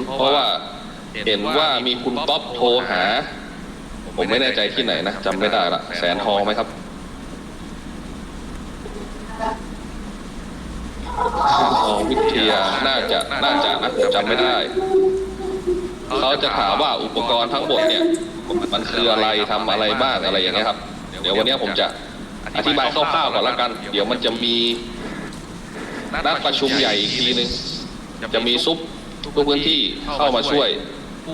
นเพราะว่าเห็นว่ามีคุณป๊อปโทรหา ผมไม่แน่ใจที่ไหนนะจำไม่ได้ละแสนทองไหมครับ ทองวิทยาน่าจะน่าจะนะจำไม่ได้ เขาจะถามว่าอุปกรณ์ทั้งหมดเนี่ย มันคืออะไรทำอะไรบ้างอะไรอย่างเงี้ยครับ เดี๋ยววันนี้ผมจะอธิบายคร่าวๆก่อนละกัน เดี๋ยวมันจะมีนัดประชุมใหญ่อีกทีนึงจะมีซุป ทุกพื้นที่เข้ามาช่วย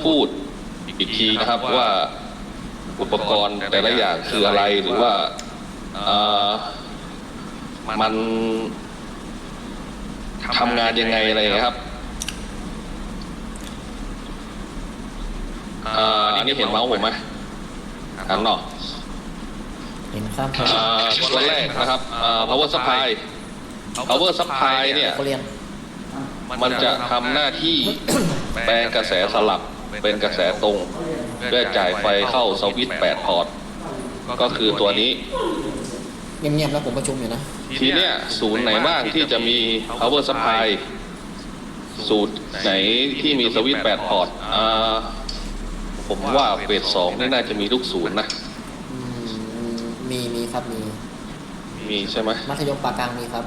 พูดอีกทีนะครับว่าอุปกรณ์แต่ละอย่างคืออะไรหรือว่าเอ่อมันทำงานยังไงอะไรอย่างเงี้ยครับเอ่ออันนี้เห็นเมาส์ผมไหมอันเนาะเห็นครับเอ่อตัวแรกนะครับเอ่อ power supply power supply เนี่ยเขาเรียน มันจะทำหน้าที่แปลงกระแสสลับเป็นกระแสตรงเพื่อจ่ายไฟเข้าสวิตช์8พอร์ต ก็คือตัวนี้ เงียบๆแล้วผมประชุมอยู่นะ ทีเนี้ยศูนย์ไหนบ้างที่จะมี power supply สูตรไหนที่มีสวิตช์8พอร์ตอ่าผมว่าเฟสสองนี่น่าจะมีทุกศูนย์นะอืมมีมีครับมี มีใช่ไหมมัธยมปากกลางมีครับ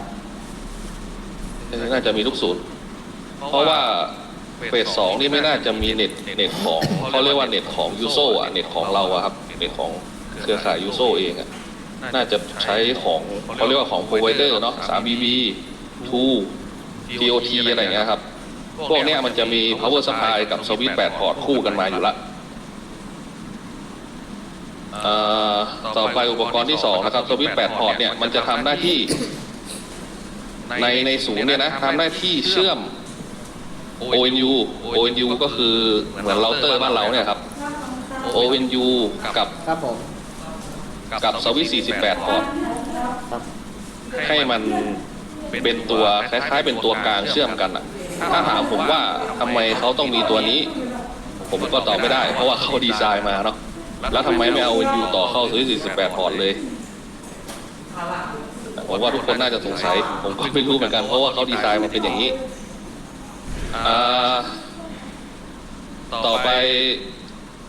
น่าจะมีทุกศูนย์ เพราะว่าเฟสสองนี่ไม่น่าจะมีเน็ตเน็ตของเขาเรียกว่าเน็ตของยูโซอะเน็ตของเราอะครับเน็ตของเครือข่ายยูโซเองอะน่าจะใช้ของเขาเรียกว่าของ provider เนาะ 3BB 2 TOT อะไรอย่างเงี้ยครับ พวกเนี้ยมันจะมี power supply กับสวิตช์8พอร์ตคู่กันมาอยู่ละต่อไปอุปกรณ์ที่สองนะครับสวิตช์8พอร์ตเนี่ยมันจะทำหน้าที่ในในศูนย์เนี่ยนะทำหน้าที่เชื่อม ONU ONU ก็คือเหมือนเราเตอร์บ้านเราเนี่ยครับ ONU กับครับผมกับสวิตช์48พอร์ตครับให้มันเป็นตัวคล้ายๆเป็นตัวกลางเชื่อมกันอะ ถ้าถามผมว่าทำไมเขาต้องมีตัวนี้ ผมก็ตอบไม่ได้ เพราะว่าเขาดีไซน์มาเนาะแล้วทำไมไม่เอา ONU ต่อเข้าสวิตช์48พอร์ตเลยผมว่าทุกคนน่าจะสงสัย ผมก็ไม่รู้เหมือนกันเพราะว่าเขาดีไซน์มาเป็นอย่างนี้ อ่าต่อไป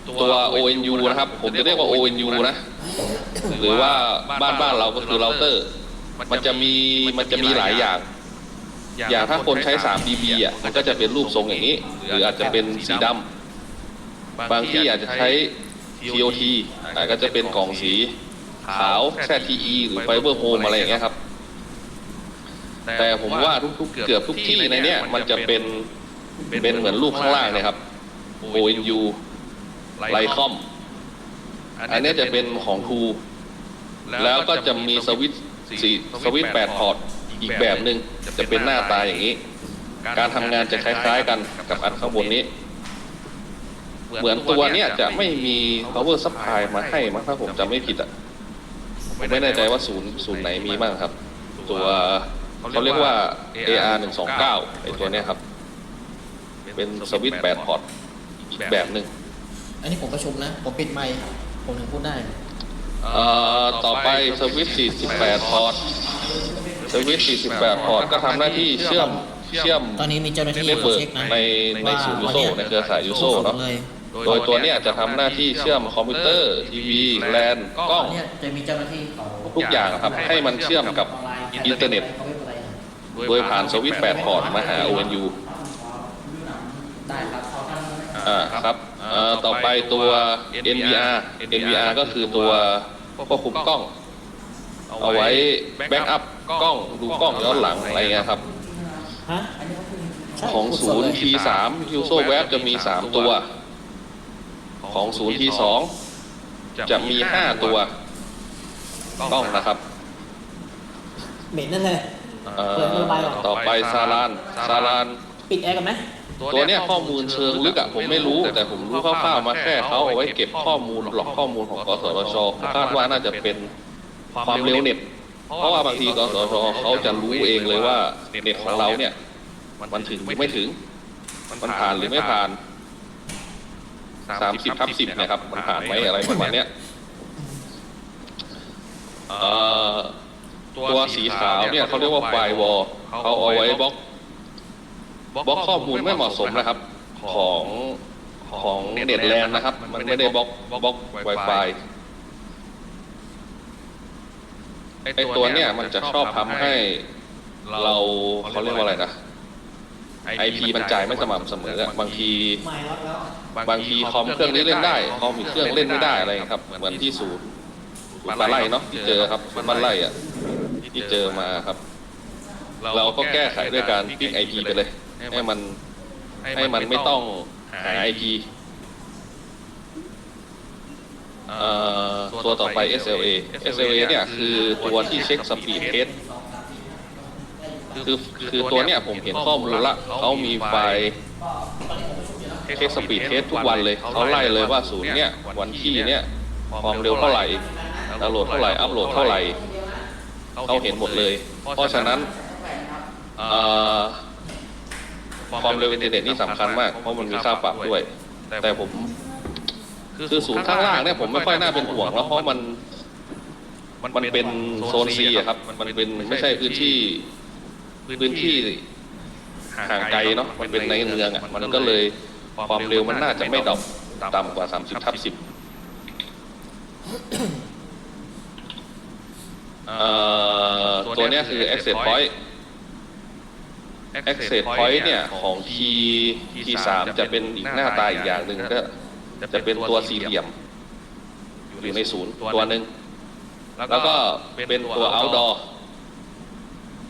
ตัว ONU นะครับผมจะเรียกว่า ONU นะหรือว่าบ้านบ้านเราก็คือเราเตอร์ มันจะมีมันจะมีหลายอย่างอย่างถ้าคนใช้3 dB อะ มันก็จะเป็นรูปทรงอย่างนี้ หรืออาจจะเป็นสีดำบางที่อาจจะใช้ TOT อ่ก็จะเป็นกล่องสี ขาว ZTE หรือ Fiber Home อะไรอย่างเงี้ยครับ แต่ผมว่าทุกๆเกือบทุกที่ในเนี้ยมันจะเป็นเป็นเหมือนรูปข้างล่างเนยครับ ONU ไลคอม อันเนี้ยจะเป็นของทูแล้วก็จะมีสวิตช์สีสวิตช์8พอร์ตอีกแบบหนึ่งจะเป็นหน้าตาอย่างนี้ การทำงานจะคล้ายๆกันกับอันข้างบนนี้ เหมือนตัวเนี้ยจะไม่มี power supply มาให้มั้งถ้าผมจำไม่ผิดอะผมไม่แน่ใจว่าศูนย์ศูนย์ไหนมีบ้างครับ ตัว เขาเรียกว่า AR 1 2 9ไอตัวเนี้ยครับ เป็นสวิตช์8พอร์ตอีกแบบหนึ่งอันนี้ผมประชุมนะ ผมปิดไมค์ผมถึงพูดได้ เอ่อต่อไปสวิตช์48พอร์ตสวิตช์48พอร์ตก็ทำหน้าที่เชื่อมเชื่อมตอนนี้มีเจ้าหน้าที่เน็ตเวิร์กเช็คนะในในศูนย์ยูโซในเครือข่ายยูโซเนาะ เลยโดยตัวเนี้ยจะทำหน้าที่เชื่อมคอมพิวเตอร์ทีวีแลนกล้อง เนี่ยจะมีเจ้าหน้าที่เขาทุกอย่างครับให้มันเชื่อมกับอินเทอร์เน็ต โดยผ่านสวิตช์8พอร์ตมาหา ONU ได้ครับอ่าครับเอ่อต่อไปตัว NVR NVR ก็คือตัวควบคุมกล้อง เอาไว้แบ็กอัพกล้องดูกล้องย้อนหลังอะไรเงี้ยครับ ฮะใช่ของพูดศูสดนเลย์ T3 Uso Web จะมี 3 ตัว ของศูนย์ T2 จะมี 5 ตัวกล้องนะครับ เหม็นนั่นเลย เอ่เปิดมือไปหรอ ต่อไปซาลานซาลาน ปิดแอร์กันไหมตัวเนี้ยข้อมูลเชิงลึกอะผมไม่รู้ แต่ผมรู้คร่าวๆมาแค่เขาเอาไว้เก็บข้อมูลหลอกข้อมูลของกสทชคาดว่าน่าจะเป็นความเร็วเน็ต เพราะว่าบางทีกสทชเขาจะรู้เองเลยว่าเน็ตของเราเนี่ย มันถึงหรือไม่ถึง มันผ่านหรือไม่ผ่าน30ทับ10นะครับ มันผ่านไหมอะไรประมาณเนี้ยเอ่อ ตัวสีขาวเนี่ยเขาเรียกว่าไฟวอลเขาเอาไว้บล็อกบล็อกข้อมูลไม่เหมาะสมนะครับของของเน็ตแลนนะครับ มันไม่ได้บล็อกบล็อก Wi-Fi ไอตัวเนี้ยมันจะชอบทำให้เราเขาเรียกว่าอะไรนะ IP มันจ่ายไม่สม่ำเสมออะบางทีไม่รับแล้วบางทีคอมเครื่องนี้เล่นได้คอมอีกเครื่องเล่นไม่ได้อะไรอย่างเงี้ยครับ เหมือนที่ศูนย์ศูนย์บ้านไร่เนาะที่เจอครับศูนย์บ้านไร่อะ ที่เจอมาครับ เราก็แก้ไขด้วยการปิก IP ไปเลย ให้มันให้มันไม่ต้องหา IP เอ่อตัวต่อไป SLA SLA เนี่ยคือตัวที่เช็คสปีดเทสคือคือตัวเนี้ยผมเห็นข้อมูลละเขามีไฟล์เช็คสปีดเทสทุกวันเลย เขาไล่เลยว่าศูนย์เนี่ยวันที่เนี่ยความเร็วเท่าไหร่ดาวน์โหลดเท่าไหร่ อัพโหลดเท่าไหร่ เขาเห็นหมดเลย เพราะฉะนั้นเอ่อความเร็วอินเทอร์เน็ตนี่สำคัญมาก เพราะมันมีค่าปรับด้วย แต่ผม คือศูนย์ข้างล่างเนี่ยผมไม่ค่อยน่าเป็นห่วงแล้วเพราะมัน มันเป็นโซนซีอะครับ มันเป็นไม่ใช่พื้นที่ พื้นที่ห่างไกลเนาะ มันเป็นในเมืองอะ มันก็เลยความเร็วมันน่าจะไม่ดรอปต่ำกว่า 30ทับ10 เอ่อตัวเนี้ยคือ access point access point เนี่ยของ key key 3จะเป็นอีกหน้าตาอีกอย่างหนึ่งก็จะเป็นตัวสี่เหลี่ยม อยู่ในศูนย์ตัวหนึ่งแล้วก็เป็นตัว outdoor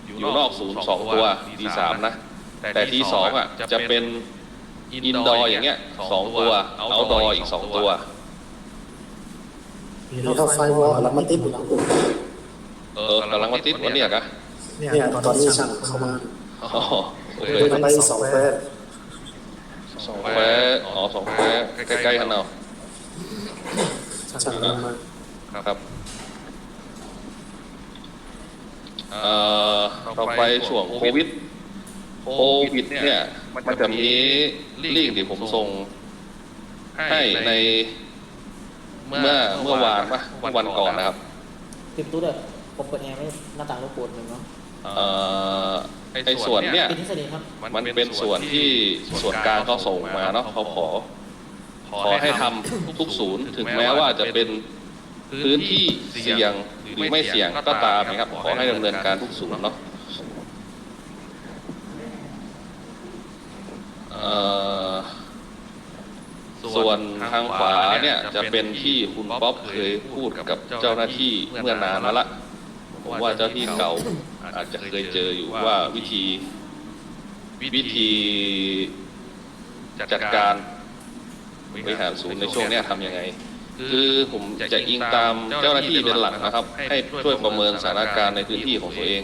อยู่นอกศูนย์สองตัว D3 นะ แต่ T2 อะจะเป็น indoor อย่างเงี้ยสองตัว outdoor อีกสองตัวมีเท่าไฟวอลแล้วมันติดอยู่เออกำลังมาติดวันเนี้ยกะเนี่ยตอนนี้ช่างเข้ามาอ๋อโอเคดูไปสองแฟร์สองแควอ๋อสองแควใกล้ๆกันเอาช่างเข้ามาครับเอ่อต่อไปช่วงโควิดโควิดเนี่ยมันจะมีลิงก์ที่ผมส่งให้ในเมื่อเมื่อวานปะเมื่อวันก่อนนะครับปิดตู้ด้วย ผมเปิดแอร์ไม่หน้าต่างรบกวนหนึ่งเนาะเอ่อไอ้ส่วนเนี่ยปิดที่สนิทครับ มันเป็นส่วนที่ส่วนกลางเขาส่งมาเนาะเขาขอ ขอให้ทำทุกศูนย์ถึงแม้ว่าจะเป็นพื้นที่เสี่ยงหรือไม่เสี่ยงก็ตามนะครับ ขอให้ดำเนินการทุกศูนย์เนาะเอ่อส่วนทางขวาเนี่ยจะเป็นที่คุณป๊อปเคยพูดกับเจ้าหน้าที่เมื่อนานมาละ ผมว่าเจ้าที่เก่าอาจจะเคยเจออยู่ว่าวิธีวิธีจัดการบริหารศูนย์ในช่วงนี้ทำยังไง คือผมจะอิงตามเจ้าหน้าที่เป็นหลักนะครับ ให้ช่วยประเมินสถานการณ์ในพื้นที่ของตัวเอง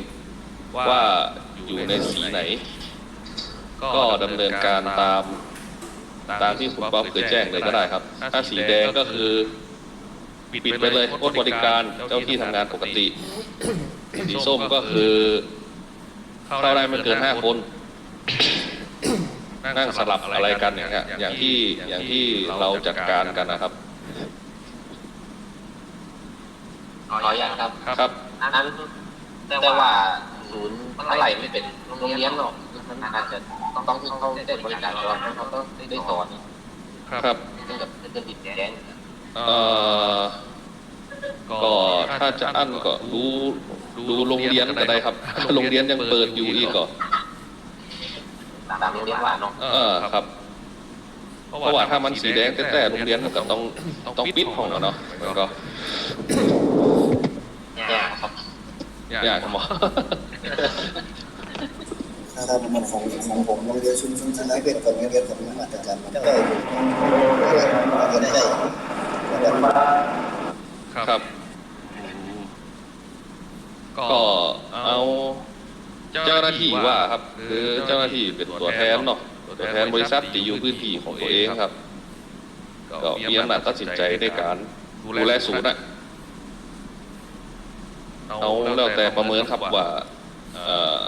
ว่าอยู่ในสีไหน ก็ดำเนินการตามตามที่คุณป๊อปเคยแจ้งเลยก็ได้ครับ ถ้าสีแดงก็คือ ปิดไปเลยงดบริการเจ้าที่ทำงานปกติ สีส้มก็คือเข้าได้ไม่เกินห้าคน นั่งสลับอะไรกันอย่างเงี้ยอย่างที่อย่างที่เราจัดการกันนะครับ ขออนุญาตครับครับอันนั้นแต่ว่าศูนย์เมื่อไหร่ไม่เป็นโรงเรียนหรอกมันอาจจะต้องต้องเขาได้บริการก่อนเขาต้องได้สอนครับเรื่องกับเรื่องติดแดง เอ่อก็ถ้าจะอั้นก็ดูดูโรงเรียนก็ได้ครับ โรงเรียนยังเปิดอยู่อีกก็ตามโรงเรียนว่าเนาะเออครับเพราะว่าถ้ามันสีแดงแต่แต่โรงเรียนมันก็ต้องต้องปิดห้องอะเนาะมันก็เนี่ยครับยากหมอถ้ามันของของผมโรงเรียนชุมชนชนะเกิดกับโรงเรียนผมมาตรการมันได้อยู่ก็ได้ได้ ครับก็เอาเจ้าหน้าที่ว่าครับ คือเจ้าหน้าที่เป็นตัวแทนเนาะตัวแทนบริษัทที่อยู่พื้นที่ของตัวเองครับ ก็มีอำนาจตัดสินใจในการดูแลศูนย์อะเอาแล้วแต่ประเมินครับว่าเอ่อ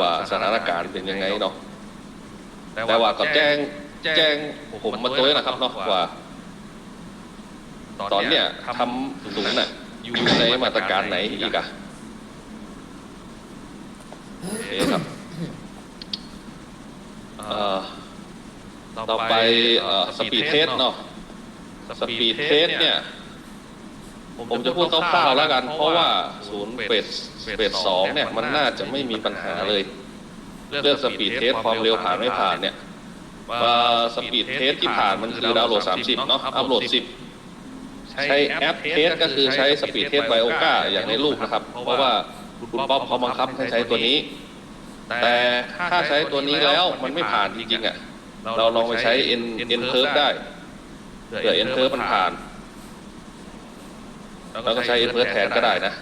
ว่าสถานการณ์เป็นยังไงเนาะแต่ว่าก็แจ้งแจ้งผมมาตัวนะครับเนาะว่า ตอนเนี้ยทำศูนย์น่ะอยู่ในมาตรการไหนอีกอะโอเคครับเอ่อต่อไปสปีดเทสเนาะสปีดเทสเนี่ย ผมจะพูดคร่าวๆแล้วกัน เพราะว่าศูนย์เฟสเฟสสองเนี่ย มันน่าจะไม่มีปัญหาเลย เรื่องสปีดเทสความเร็วผ่านไม่ผ่านเนี่ยว่าสปีดเทสที่ผ่านมันคือดาวน์โหลด 30 เนาะอัพโหลด 10 ใช้แอปเทสก็คือใช้สปีดเทสไบโอก้าอย่างในรูปนะครับ เพราะว่าคุณป๊อปเขาบังคับให้ใช้ตัวนี้ แต่ถ้าใช้ตัวนี้แล้วมันไม่ผ่านจริงๆอะเราลองไปใช้ N N curve ได้เผื่อ N curve มันผ่านแล้วก็ใช้ N curve แทนก็ได้นะ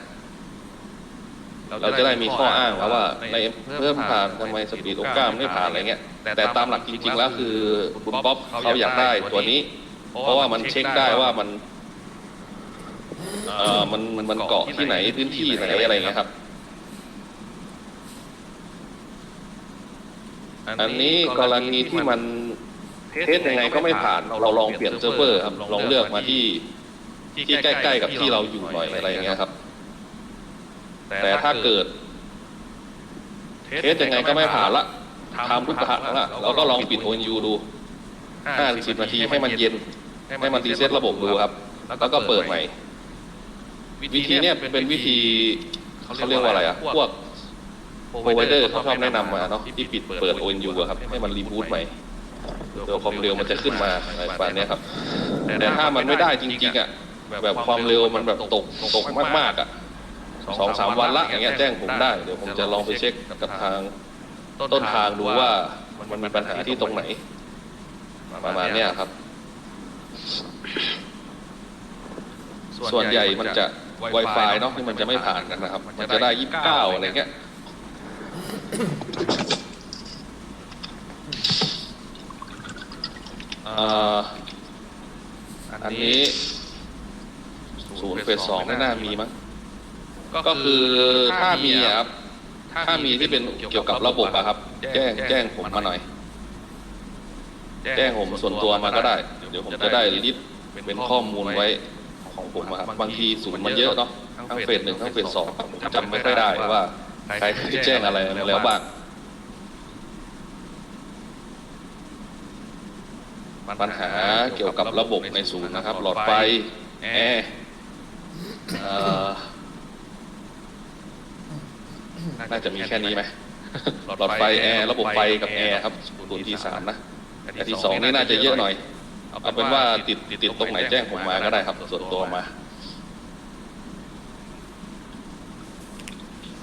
เราจะได้มีข้ออ้างว่าว่าใน N curve ผ่านทำไมสปีดโอก้ามันไม่ผ่านอะไรเงี้ยแต่ตามหลักจริงๆแล้วคือคุณป๊อปเขาอยากได้ตัวนี้ เพราะว่ามันเช็คได้ว่ามัน เอ่อมันมันเกาะที่ไหนพื้นที่ไหนอะไรเงี้ยครับ อันนี้กรณีที่มันเทสยังไงก็ไม่ผ่านเราลองเปลี่ยนเซิร์ฟเวอร์ครับลองเลือกมาที่ที่ใกล้ๆกับที่เราอยู่หน่อยอะไรอย่างเงี้ยครับ แต่ถ้าเกิด เทสยังไงก็ไม่ผ่านละทำทุกครั้งละเราก็ลองปิด ONU ดู5 10นาทีให้มันเย็น ให้มันรีเซ็ตระบบดูครับ แล้วก็เปิดใหม่ วิธีเนี้ยเป็นวิธีเขาเรียกว่าอะไรอะ พวก provider เขาชอบแนะนำมาเนาะที่ปิดเปิด ONU อะครับ ให้มันรีบูตใหม่เดี๋ยวความเร็วมันจะขึ้นมาอะไรประมาณเนี้ยครับ แต่ถ้ามันไม่ได้จริงๆอะแบบความเร็วมันแบบตกตกมากๆอะสองสามวันละอย่างเงี้ยแจ้งผมได้ เดี๋ยวผมจะลองไปเช็คกับทางต้นทางดูว่ามันมีปัญหาที่ตรงไหน ประมาณเนี้ยครับ ส่วนใหญ่มันจะ Wi-Fi เนาะที่มันจะไม่ผ่านกันนะครับ มันจะได้ยี่สิบเก้าอะไรเงี้ยเอ่ออันนี้ศูนย์เฟสสองไม่น่ามีมั้งก็คือถ้ามีอะครับถ้ามีที่เป็นเกี่ยวกับระบบอะครับ แจ้งแจ้งผมมาหน่อย แจ้งผมส่วนตัวมาก็ได้ เดี๋ยวผมจะได้ลิสต์เป็นข้อมูลไว้ ของผมอะครับบางทีศูนย์มันเยอะเนาะทั้งเฟสหนึ่งทั้งเฟสสองผมจำไม่ค่อยได้ว่าใครเคยแจ้งอะไรมาแล้วบ้างปัญหาเกี่ยวกับระบบในศูนย์นะครับ หลอดไฟแอร์เอ่อน่าจะมีแค่นี้ไหมหลอดไฟแอร์ระบบไฟกับแอร์ครับศูนย์ที่สามนะแต่ที่สองนี่น่าจะเยอะหน่อย เอาเป็นว่าติดติดตรงไหนแจ้งผมมาก็ได้ครับ ส่วนตัวมา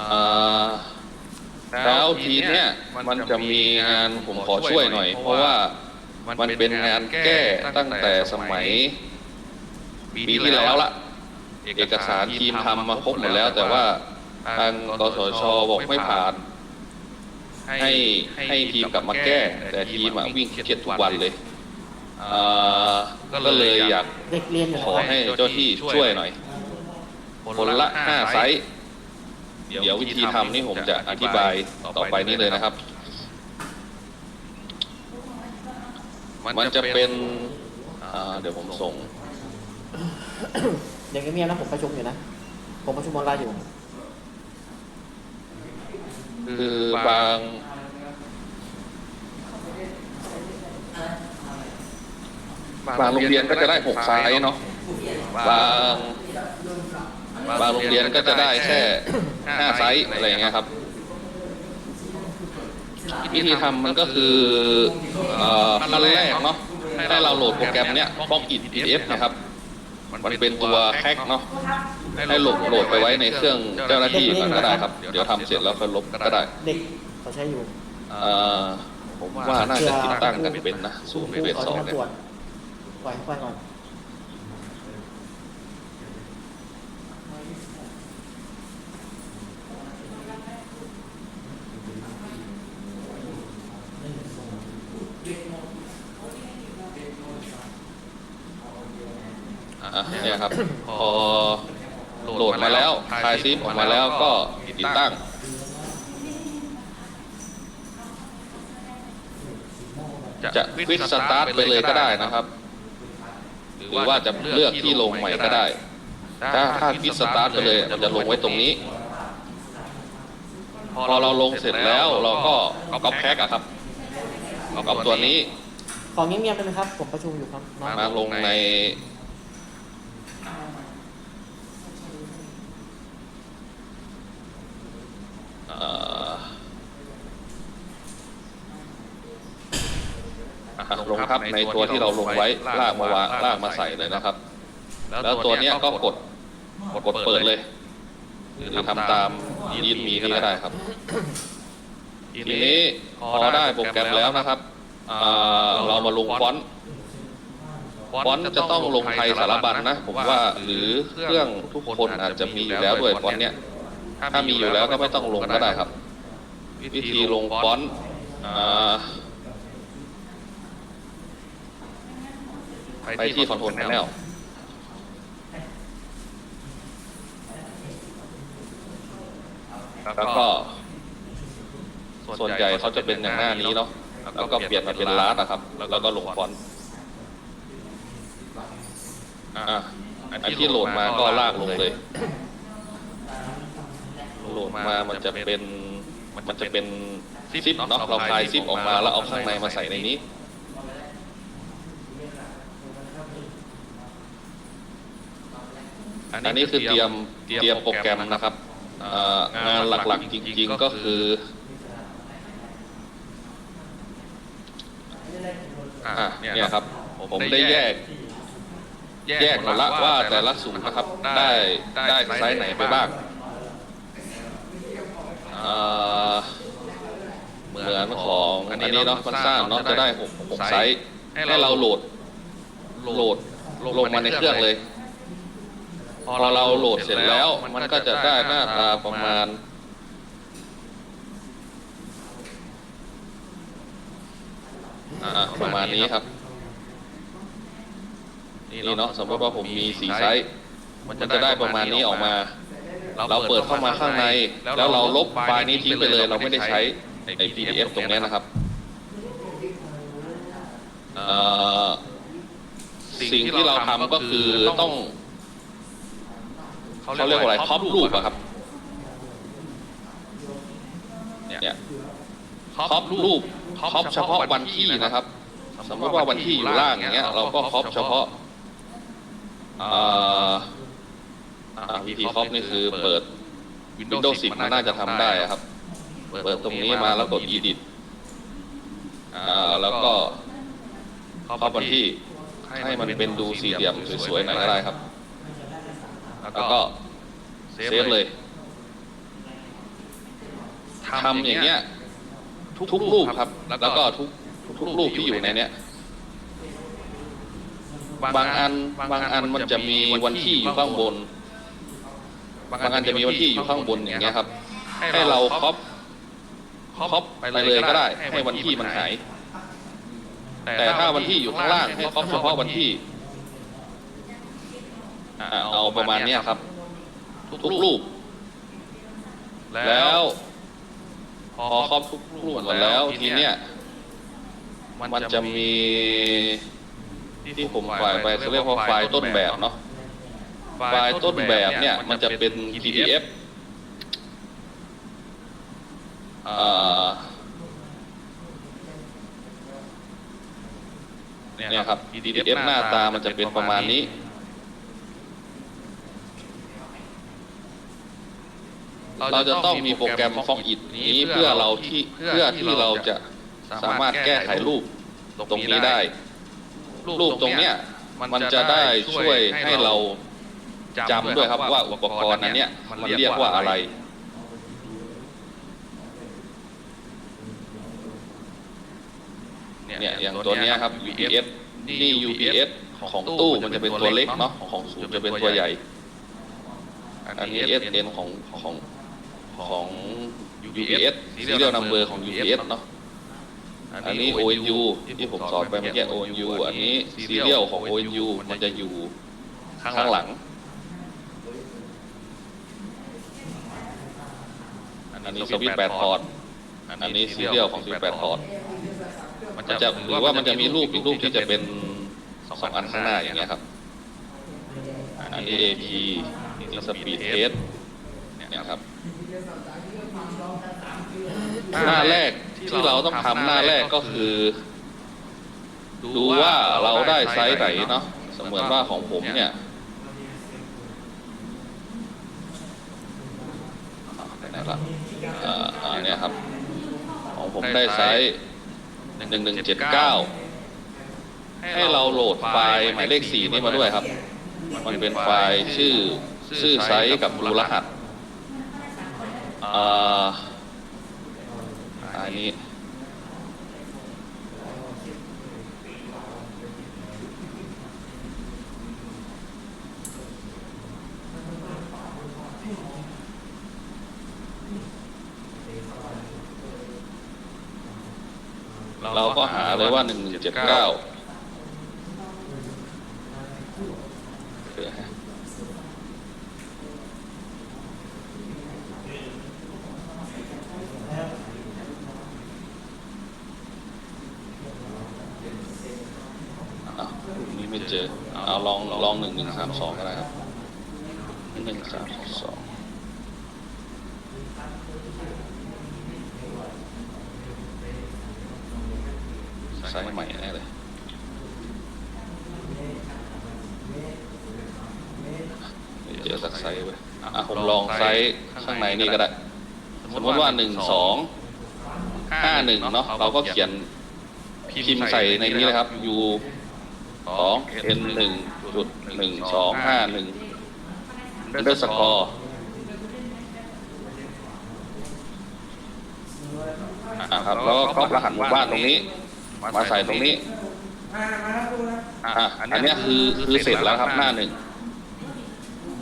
อ่าแล้วทีเนี้ยมันจะมีงานผมขอช่วยหน่อย เพราะว่ามันเป็นงานแก้ตั้งแต่สมัยปีที่แล้วละเอกสารทีมทำมาครบหมดแล้ว แต่ว่าทางกสชบอกไม่ผ่าน ให้ให้ทีมกลับมาแก้ แต่ทีมอะวิ่งเครียดทุกวันเลย อ่าก็เลยอยากเด็กเรียนอยู่ขอให้เจ้าที่ช่วยหน่อยคนละห้าไซส์เดี๋ยววิธีทำนี่ผมจะอธิบายต่อไปนี้เลยนะครับ มันจะเป็นอ่าเดี๋ยวผมส่งเด็กเงียบๆนะผมประชุมอยู่นะ ผมประชุมออนไลน์อยู่ คือบาง บางโรงเรียนก็จะได้หกไซส์เนาะบางบางโรงเรียนก็จะได้แค่ห้าไซส์อะไรอย่างเงี้ยครับวิธีทำมันก็คือเอ่อขั้นแรกเนาะให้เราโหลดโปรแกรมเนี้ยป้องอิด PDF นะครับ มันเป็นตัวแฮกเนาะให้โหลดโหลดไปไว้ในเครื่องเจ้าหน้าที่ก่อนก็ได้ครับ เดี๋ยวทำเสร็จแล้วค่อยลบก็ได้ เด็กเขาใช้อยู่เอ่อผมว่าน่าจะติดตั้งกันเป็นนะศูนย์ครูเฟสเขาสองจะเนี่ตยรวจ ปล่อยเขาไปก่อนอะเนี่ยครับ พอโหลดมาแล้วคลายซิปออกมาแล้วก็ติดตั้ง จะควิกสตาร์ทไปเลยก็ได้นะครับห รือว่าจะเลือกที่ลงใหม่ก็ได้ ถ้าถ้าควิกสตาร์ทไปเลยมันจะลงไว้ตรงนี้ พอเราลงเสร็จแล้วเราก็ก๊อปแพ็กอะครับก๊อปตัวนี้ ขอเงียบๆได้ไหมครับ ผมประชุมอยู่ครับน้องมาลงในเอ่ออะ ลงครับในตัวที่เราลงไว้ลากมาวางลากมาใส่เลยนะครับ แล้วตัวเนี้ยก็กดกดเปิดเลยหรือทำตามยีดมีนี่ก็ได้ครับ ทีนี้พอได้โปรแกรมแล้วนะครับอ่าเรามาลงฟอนต์ฟอนต์จะต้องลงไทยสารบัญนะผมว่าหรือเครื่องทุกคนอาจจะมีอยู่แล้วด้วยฟอนต์เนี้ยถ้ามีอยู่แล้วก็ไม่ต้องลงก็ได้ครับ วิธีลงฟอนต์อ่า ไปที่คอนโทรลแพนแนลแล้วก็ ส่วนใหญ่เขาจะเป็นอย่างหน้านี้เนาะแล้วก็เปลี่ยนมาเป็นลาสนะครับ แล้วก็ลงฟอนต์อะอันที่โหลดมาก็ลากลงเลย โหลดมามันจะเป็น มันจะเป็นซิปเนาะเราคลายซิปออกมาแล้วเอาข้างในมาใส่ในนี้ อันนี้คือเตรียมเตรียมโปรแกรมนะครับอ่างานหลักๆจริง ๆก็คืออะเนี่ยครับ ผมได้แยก แยกมาละว่าแต่ละสูตรนะครับ ได้ได้ไซส์ไหนไปบ้างอ่าเหมือนของอันนี้เนาะมันสร้างเนาะจะได้หกหกไซส์ให้เราโหลด โหลดลงมาในเครื่องเลย พอเราโหลดเสร็จแล้ว มันก็จะได้หน้าตาประมาณอ่าประมาณนี้ครับ นี่เนาะสมมติว่าผมมีสีไซส์มันจะได้ประมาณนี้ออกมา เราเปิดเข้ามาข้างใน แล้วเราลบไฟล์นี้ทิ้งไปเลย เราไม่ได้ใช้ไอ้ PDF ตรงเนี้ยนะครับเอ่อสิ่งที่เราทำก็คือต้อง เขาเรียกว่าอะไรครอบรูปอะครับเนี่ยครอบรูปครอบเฉพาะวันที่นะครับสมมติว่าวันที่อยู่ล่างอย่างเงี้ย เราก็ครอบเฉพาะอ่าอ่า VP ครอบนี่คือเปิด Windows 10 มันน่าจะทำได้อะครับ เปิดตรงนี้มาแล้วกด Edit อ่าแล้วก็ครอบวันที่ให้มันเป็นดูสี่เหลี่ยมสวยๆหน่อยก็ได้ครับ แล้วก็เซฟเลยทำอย่างเงี้ยทุกรูปครับแล้วก็ทุกทุกรูปที่อยู่ในเนี้ย บางอันบางอันมันจะมีวันที่อยู่ข้างบนบางอันจะมีวันที่อยู่ข้างบนอย่างเงี้ยครับให้เราครอบครอบไปเลยก็ได้ ให้วันที่มันหายแต่ถ้าวันที่อยู่ข้างล่างให้ครอบเฉพาะวันที่ อ่าเอาประมาณเนี้ยครับ ทุกรูป แล้ว พอครอบทุกรูปหมดแล้วทีเนี้ยมันจะมีที่ผมฝ่ายไปเขาเรียกว่าไฟล์ต้นแบบเนาะไฟล์ต้นแบบเนี่ยมันจะเป็น PDF อ่าเนี่ยครับ PDF หน้าตามันจะเป็นประมาณนี้ เราจะต้องมีโปรแกรม f o g It นี้เพื่อเราที่เพื่อที่เราจะสามารถแก้ไขรูปตรงนี้ได้ รูปตรงเนี้ยมันจะได้ช่วยให้เราจำด้วยครับว่าอุปกรณ์อันเนี้ยมันเรียกว่าอะไรเนี่ยอย่างตัวเนี้ยครับ UPS นี่ UPS ของตู้มันจะเป็นตัวเล็กเนาะของศูนย์จะเป็นตัวใหญ่ อันนี้ SN ของของ ของ UPS serial number ของ UPS เนาะอันนี้ ONU ที่ผมสอนไปเมื่อกี้ ONU อันนี้ serial ของ ONU มันจะอยู่ข้างหลัง อันนี้สวิตช์8พอร์ตอันนี้ serial ของสวิตช์8พอร์ตมันจะหรือว่ามันจะมีรูปอีกรูปที่จะเป็นสองอันข้างหน้าอย่างเงี้ยครับ อันนี้ AP นี่ speed test เนี่ยครับ หน้าแรกที่เราต้องทำหน้าแรกก็คือ ดูว่าเราได้ไซส์ไหนเนาะเสมือนว่าของผมเนี่ยอ่าไหนละอ่าอ่าเนี่ยครับ ของผมได้ไซส์หนึ่งหนึ่งเจ็ดเก้าให้เราโหลดไฟล์หมายเลขสี่นี่มาด้วยครับ มันเป็นไฟล์ชื่อชื่อไซส์กับรูรหัส อ่าอันนี้เราก็หาเลยว่าหนึ่งเจ็ดเก้านี่ไม่เจอ เอาลองลองหนึ่งหนึ่งสามสองก็ได้ครับหนึ่งสามสองไซส์ใหม่แน่เลย เจอสักไซส์เว้ยอะผมลองไซส์ข้างในนี่ก็ได้ สมมติว่าหนึ่งสองห้าหนึ่งเนาะเราก็เขียนพิมพ์ใส่ในนี้เลยครับ u สองเป็นหนึ่งจุดหนึ่งสองห้าหนึ่งเดอร์สกอร์อ่าครับแล้วก็ก๊อปรหัสหมู่บ้านตรงนี้ มาใส่ตรงนี้ อะอันเนี้ยคือคือเสร็จแล้วครับหน้าหนึ่ง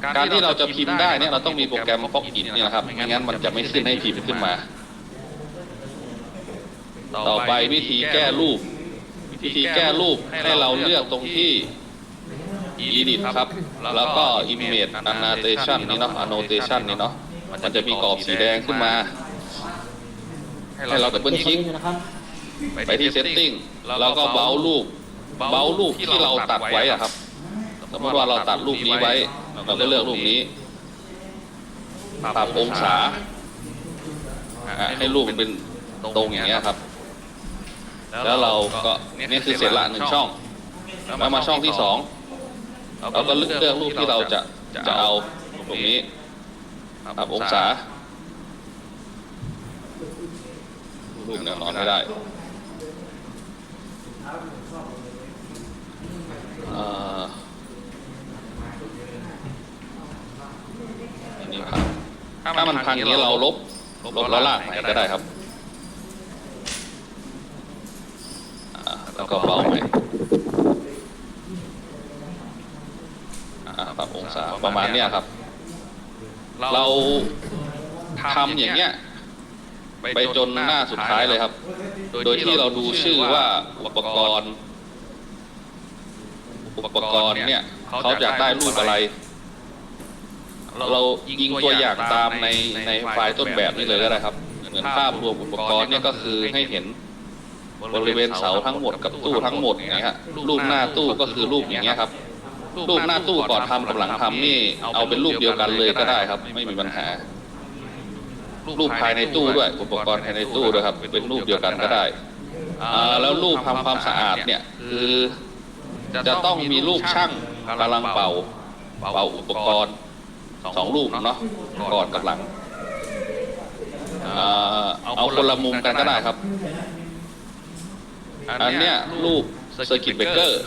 การที่เราจะพิมพ์ได้เนี่ยเราต้องมีโปรแกรมฟอกอินนี่นะครับไม่งั้นมันจะไม่ขึ้นให้พิมพ์ขึ้นมา ต่อไปวิธีแก้รูป วิธีแก้รูปให้เราเลือกตรงที่ edit ครับ แล้วก็ image annotation นี่เนาะ annotation นี่เนาะมันจะมีกรอบสีแดงขึ้นมา ให้เราดับเบิลคลิกนะครับไปที่ setting แล้วก็เบารูป เบารูปที่เราตัดไว้อะครับ สมมติว่าเราตัดรูปนี้ไว้ เราก็เลือกรูปนี้ ปรับองศาอะให้รูปมันเป็นตรงอย่างเงี้ยครับ แล้วเราก็นี่คือเสร็จละหนึ่งช่อง แล้วมาช่องที่สองเราก็เลือกเลือกรูปที่เราจะจะเอาตรงนี้ปรับองศารูปเนี่ยนอนไม่ได้อ่า อันนี้ครับถ้ามันพังอย่างนี้เราลบลบแล้วลากไหนก็ได้ครับอ่าแล้วก็เบาใหม่อ่าปรับองศาประมาณเนี้ยครับ เราทำอย่างเงี้ยไปจนหน้าสุดท้ายเลยครับ โดยที่เราดูชื่อว่าอุปกรณ์ อุปกรณ์เนี่ย เขาจะได้รูปอะไร เรายิงตัวอย่างตามในในไฟล์ต้นแบบนี้เลยก็ได้ครับ เหมือนภาพรวมอุปกรณ์เนี่ยก็คือให้เห็นบริเวณเสาทั้งหมดกับตู้ทั้งหมดอย่างเงี้ยรูปหน้าตู้ก็คือรูปอย่างเงี้ยครับรูปหน้าตู้ก่อนทำกับหลังทำนี่เอาเป็นรูปเดียวกันเลยก็ได้ครับ ไม่มีปัญหา รูปภายในตู้ด้วย อุปกรณ์ภายในตู้ด้วยครับ เป็นรูปเดียวกันก็ได้แล้วรูปทำความสะอาดเนี่ยคือจะต้องมีรูปช่างกำลังเป่าเป่าอุปกรณ์ สองรูปเนาะก่อนกับหลังอ่าเอาคนละมุมกันก็ได้ครับ อันเนี้ยรูปเซอร์กิตเบเกอร์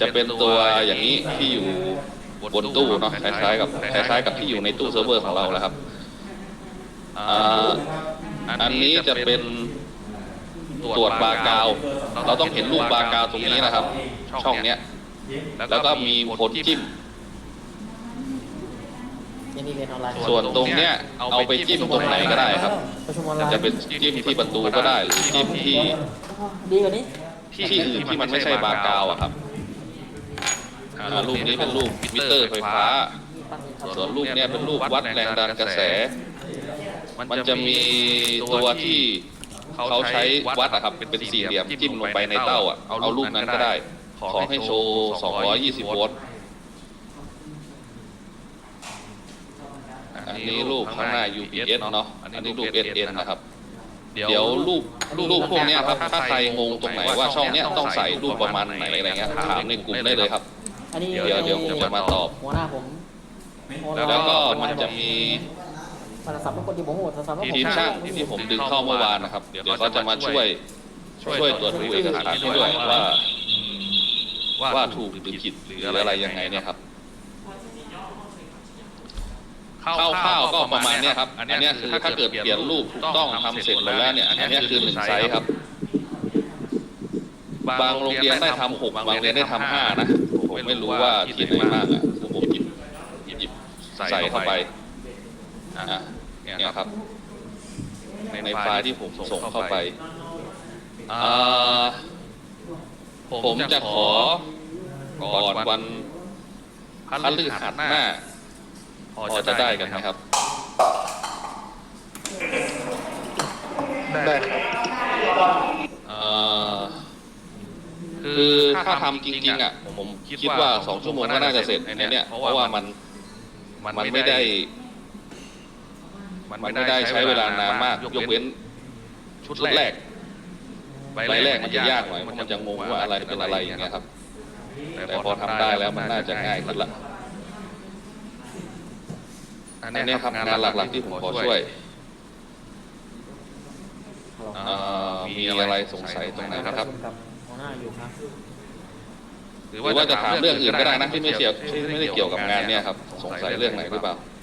จะเป็นตัวอย่างนี้ที่อยู่บนตู้เนาะคล้ายๆกับคล้ายๆกับที่อยู่ในตู้เซิร์ฟเวอร์ของเราแหละครับอ่าอันนี้จะเป็นตรวจบาร์กาว เราต้องเห็นรูปบาร์กาวตรงนี้นะครับ ช่องเนี้ย แล้วก็มีผลจิ้ม ยันนี่เรียนออนไลน์ส่วนตรงเนี้ยเอาไปจิ้มตรงไหนก็ได้ครับ ประชุมออนไลน์จะเป็นจิ้มที่ประตูก็ได้หรือจิ้มที่ดีกว่านี้ ที่อื่นที่มันไม่ใช่บาร์กาวอะครับอ่ารูปนี้เป็นรูปมิเตอร์ไฟฟ้า ส่วนรูปเนี้ยเป็นรูปวัดแรงดันกระแส มันจะมีตัวที่เขาใช้วัดอะครับเป็นสี่เหลี่ยมจิ้มลงไปในเต้าอะเอารูปนั้นก็ได้ ขอให้โชว์ 220 โวลต์ อันนี้รูปข้างหน้า UPS เนาะ อันนี้รูป SN นะครับ เดี๋ยวรูปรูปพวกเนี้ยครับ ถ้าใครงงตรงไหนว่าช่องเนี้ยต้องใส่รูปประมาณไหนอะไรเงี้ย ถามในกลุ่มได้เลยครับ อันนี้เดี๋ยวเดี๋ยวผมจะมาตอบ หัวหน้าผมแล้วก็มันจะมีโทรศัพท์ทุกคนที่ผมโหดโทรศัพท์ทุกคนทีมช่างที่ผมดึงเข้าเมื่อวานนะครับ เดี๋ยวเขาจะมาช่วย ช่วยตรวจดูเอกสารให้ด้วยว่า ว่าถูกหรือผิดหรืออะไรยังไงเนี่ยครับ คร่าวๆก็ประมาณเนี้ยครับ อันเนี้ยคือถ้าเกิดเปลี่ยนรูปถูกต้องทำเสร็จหมดแล้วเนี่ย อันเนี้ยคือหนึ่งไซส์ครับ บางโรงเรียนได้ทำหกบางโรงเรียนได้ทำห้านะ ผมไม่รู้ว่าที่ไหนมากอะคือผมหยิบหยิบใส่เข้าไปอะเนี่ยครับ ในไฟล์ที่ผมส่งเข้าไปอ่าผมจะขอก่อนวันพฤหัสหน้า พอจะได้กันไหมครับ ได้ครับเอ่อคือถ้าทำจริงๆอะผมคิดว่าสองชั่วโมงก็น่าจะเสร็จในเนี้ยเพราะว่ามันมันไม่ได้ มันไม่ได้ใช้เวลานานมาก ยกเว้น ชุดแรกใบแรกมันจะยากหน่อยเพราะมันจะงงว่าอะไรเป็นอะไรอย่างเงี้ยครับ แต่พอทำได้แล้วมันน่าจะง่ายขึ้นละ อันเนี้ยครับงานหลักๆที่ผมขอช่วยเอ่อมีอะไรสงสัยตรงไหนนะครับกับ หัวหน้าอยู่ครับหรือว่าจะถามเรื่องอื่นก็ได้นะที่ไม่เกี่ยวที่ไม่ได้เกี่ยวกับงานเนี่ยครับสงสัยเรื่องไหนหรือเปล่าเ